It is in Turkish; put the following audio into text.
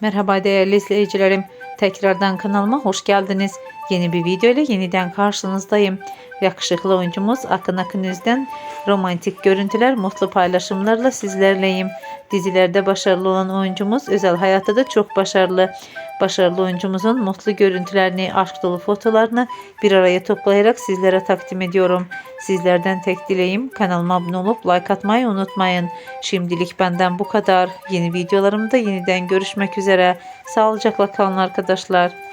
Merhaba değerli izleyicilerim. Tekrardan kanalıma hoş geldiniz. Yeni bir video ile yeniden karşınızdayım. Yakışıklı oyuncumuz Akın Akınöz'den romantik görüntüler, mutlu paylaşımlarla sizlerleyim. Dizilerde başarılı olan oyuncumuz özel hayatta da çok başarılı. Başarılı oyuncumuzun mutlu görüntülerini, aşk dolu fotolarını bir araya toplayarak sizlere takdim ediyorum. Sizlerden tek dileğim kanalıma abone olup like atmayı unutmayın. Şimdilik benden bu kadar. Yeni videolarımda yeniden görüşmek üzere. Sağlıcakla kalın arkadaşlar.